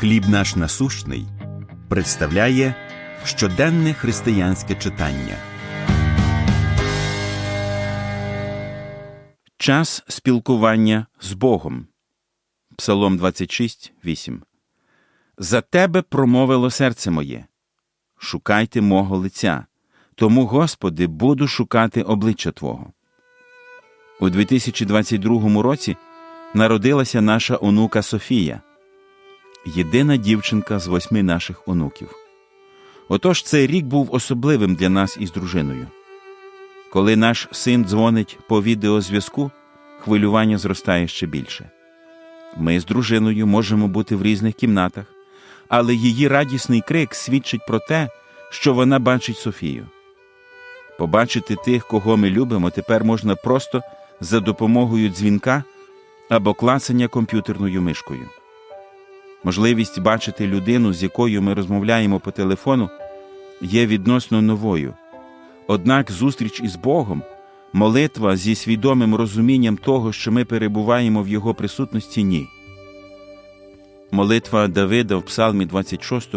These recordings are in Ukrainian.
Хліб наш насущний представляє щоденне християнське читання. Час спілкування з Богом. Псалом 26, 8. За тебе промовило серце моє. Шукайте мого лиця. Тому, Господи, буду шукати обличчя Твого. У 2022 році народилася наша онука Софія, єдина дівчинка з восьми наших онуків. Отож цей рік був особливим для нас із дружиною. Коли наш син дзвонить по відеозв'язку, хвилювання зростає ще більше. Ми з дружиною можемо бути в різних кімнатах, але її радісний крик свідчить про те, що вона бачить Софію. Побачити тих, кого ми любимо, тепер можна просто за допомогою дзвінка або клацання комп'ютерною мишкою. Можливість бачити людину, з якою ми розмовляємо по телефону, є відносно новою. Однак зустріч із Богом, молитва зі свідомим розумінням того, що ми перебуваємо в Його присутності, ні. Молитва Давида в Псалмі 26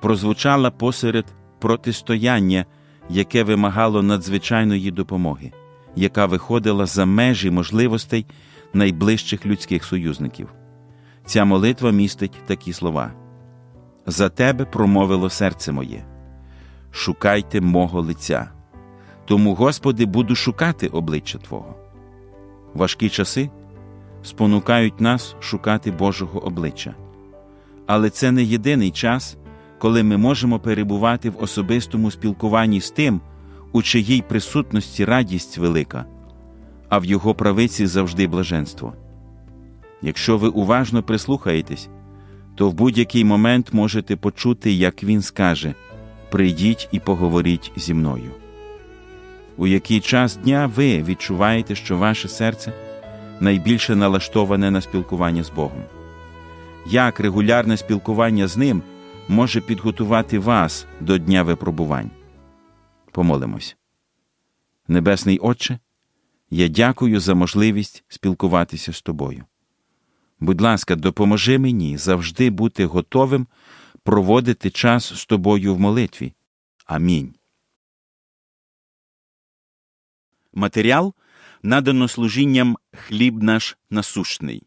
прозвучала посеред протистояння, яке вимагало надзвичайної допомоги, яка виходила за межі можливостей найближчих людських союзників. Ця молитва містить такі слова: За тебе промовило серце моє, шукайте мого лиця. Тому, Господи, буду шукати обличчя Твого. Важкі часи спонукають нас шукати Божого обличчя. Але це не єдиний час, коли ми можемо перебувати в особистому спілкуванні з тим, у чиїй присутності радість велика, а в його правиці завжди блаженство. Якщо ви уважно прислухаєтесь, то в будь-який момент можете почути, як він скаже Прийдіть і поговоріть зі мною. У який час дня ви відчуваєте, що ваше серце найбільше налаштоване на спілкування з Богом? Як регулярне спілкування з Ним може підготувати вас до дня випробувань? Помолимось. Небесний Отче, я дякую за можливість спілкуватися з тобою. Будь ласка, допоможи мені завжди бути готовим проводити час з тобою в молитві. Амінь. Матеріал надано служінням хліб наш насущний.